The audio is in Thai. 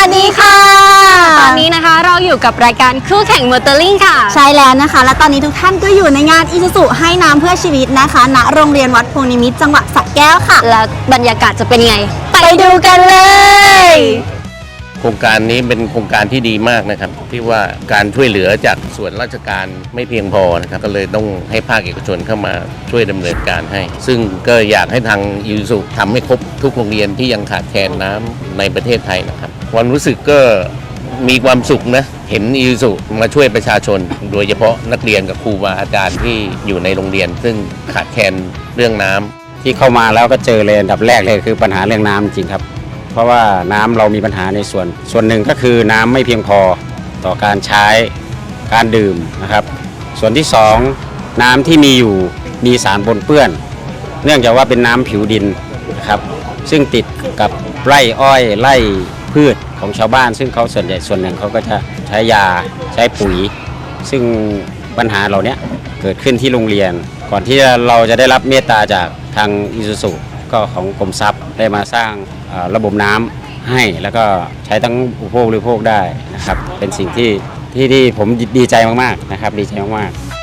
วัสดีค่ะ ตอนนี้นะคะเราอยู่กับรายการคู่แข่งมอเตอร์ลิงค่ะ ใช่แล้วนะคะ และตอนนี้ทุกท่านก็อยู่ในงานอีซูซุให้น้ำเพื่อชีวิตนะคะณโรงเรียนวัดโพนิมิตรจังหวัดสระแก้วค่ะ แล้วบรรยากาศจะเป็นไง ไปดูกันเลย โครงการนี้เป็นโครงการที่ดีมากนะครับที่ว่าการช่วยเหลือจากส่วนราชการไม่เพียงพอนะครับก็เลยต้องให้ภาคเอกชนเข้ามาช่วยดำเนินการให้ ซึ่งก็อยากให้ทางยูสุทำให้ครบทุกโรงเรียนที่ยังขาดแคลนน้ำในประเทศไทยนะครับ ความรู้สึกก็มีความสุขนะ เห็นยูสุมาช่วยประชาชน โดยเฉพาะนักเรียนกับครูบาอาจารย์ที่อยู่ในโรงเรียน ซึ่งขาดแคลนเรื่องน้ำที่เข้ามาแล้วก็เจอเลยอันดับแรกเลยคือปัญหาเรื่องน้ำจริงครับ เพราะว่าน้ำเรามีปัญหาในส่วน ส่วนหนึ่งก็คือน้ำไม่เพียงพอต่อการใช้การดื่มนะครับ ส่วนที่สองน้ำที่มีอยู่มีสารปนเปื้อน เนื่องจากว่าเป็นน้ำผิวดินนะครับซึ่งติดกับไร่อ้อยไร่พืช ของชาวบ้าน ซึ่งเขาส่วนใหญ่ส่วนหนึ่งเขาก็จะใช้ยาใช้ปุ๋ย ซึ่งปัญหาเหล่านี้เกิดขึ้นที่โรงเรียน ก่อนที่เราจะได้รับเมตตาจากทางอิซูซุก็ของกรมทรัพย์ได้มาสร้างระบบน้ำให้แล้วก็ใช้ทั้งอุปโภคบริโภคได้นะครับเป็นสิ่งที่ที่ที่ผมดีใจมากๆนะครับดีใจมากๆ